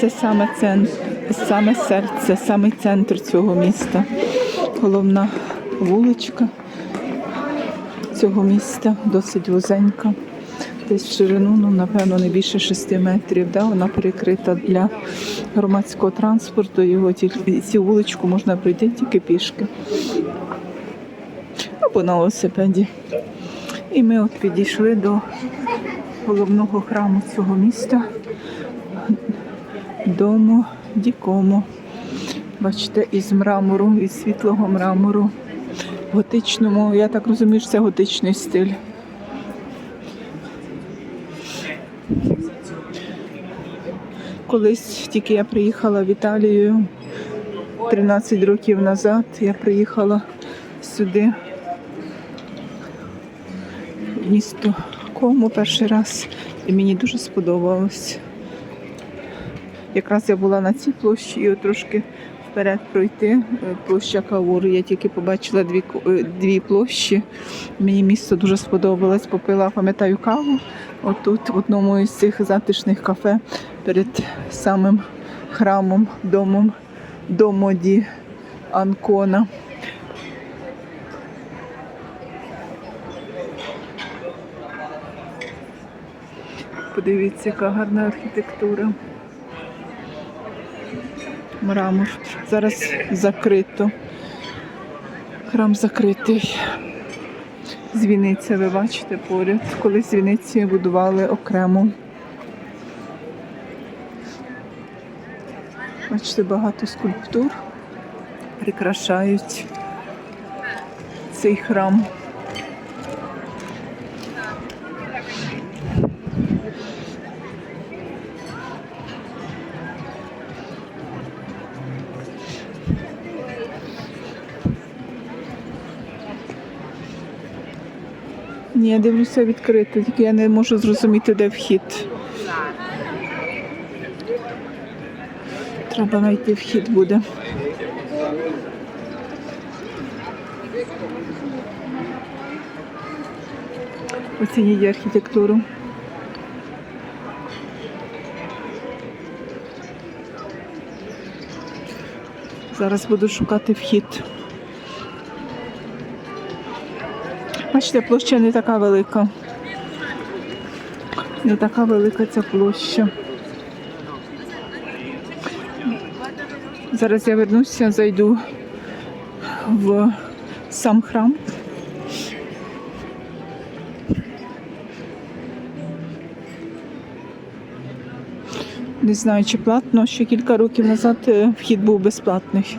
це саме центр, саме серце, саме центр цього міста. Головна вуличка цього міста досить вузенька. Десь в ширину, ну, напевно, не більше 6 метрів. Да? Вона перекрита для громадського транспорту. Його тільки цю вуличку можна пройти тільки пішки. Або на велосипеді. І ми от підійшли до головного храму цього міста. Дому Дікому. Бачите, із мрамору, із світлого мрамору. Готичному, я так розумію, що це готичний стиль. Колись тільки я приїхала в Італію 13 років назад. Я приїхала сюди, в місто Кому перший раз, і мені дуже сподобалось. Якраз я була на цій площі і трошки вперед пройти. е, Площа Каур. Я тільки побачила дві, е, дві площі. Мені місто дуже сподобалось. Попила, пам'ятаю, каву. Отут, в одному із цих затишних кафе перед самим храмом, домом Домоді Анкона. Подивіться, яка гарна архітектура. Мрамор. Зараз закрито. Храм закритий. Дзвіниця, ви бачите поряд. Колись дзвіниці будували окремо. Бачите, багато скульптур прикрашають цей храм. Ні, я дивлюся відкрито, тільки я не можу зрозуміти, де вхід. Треба знайти вхід буде. Оцініть архітектуру. Зараз буду шукати вхід. Бачите, площа не така велика. Не така велика ця площа. Зараз я вернуся, зайду в сам храм. Не знаю, чи платно. Ще кілька років назад е, вхід був безплатний.